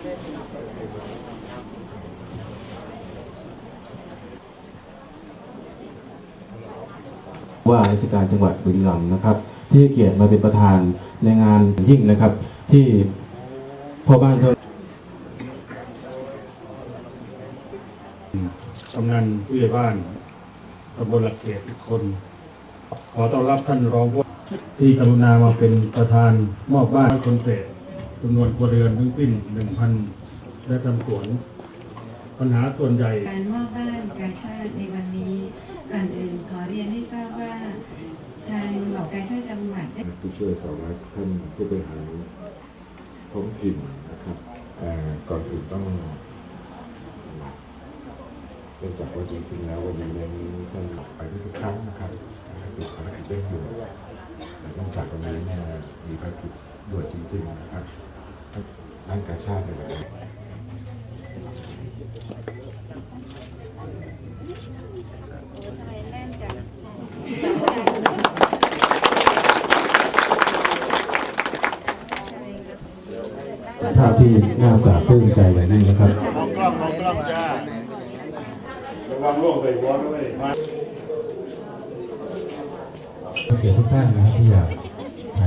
ว่าราชการจังหวัดบุรีรัมย์นะครับ ที่เกียรติมาเป็นประธานในงานยิ่งนะครับ ที่พ่อบ้านเท่ากำนันผู้ใหญ่บ้านตำบลหลักเขตทุกคน ขอต้อนรับท่านรองผู้ที่กรุณามาเป็นประธานมอบบ้านคนเศษ จำนวนครัวเรือนทั้งสิ้นหนึ่งพันและทำสวน ปัญหาส่วนใหญ่ การมอบบ้านกาชาติในวันนี้ก่อนอื่นขอเรียนให้ทราบว่า ทางหอกาชาติจังหวัดได้ผู้ช่วยสารวัตรท่านผู้บริหารท้องถิ่นนะครับเอ่อก่อนอื่นต้องเนื่องจากว่าจริงๆแล้ววันนี้นั้นท่านออกไปทุกๆครั้งนะครับติดภารกิจเร่งด่วนแต่เนื่องจากวันนี้เนี่ยมีภารกิจ ด่วนจริงๆนะครับด้านการชาติในวันนี้ภาพที่น่าปราบปลื้มใจอย่างยิ่งนะครับมองกล้องมองกล้องจ้าระวังโรคใส่หัวด้วยมาเกียรติทุกท่านนะครับที่อยาก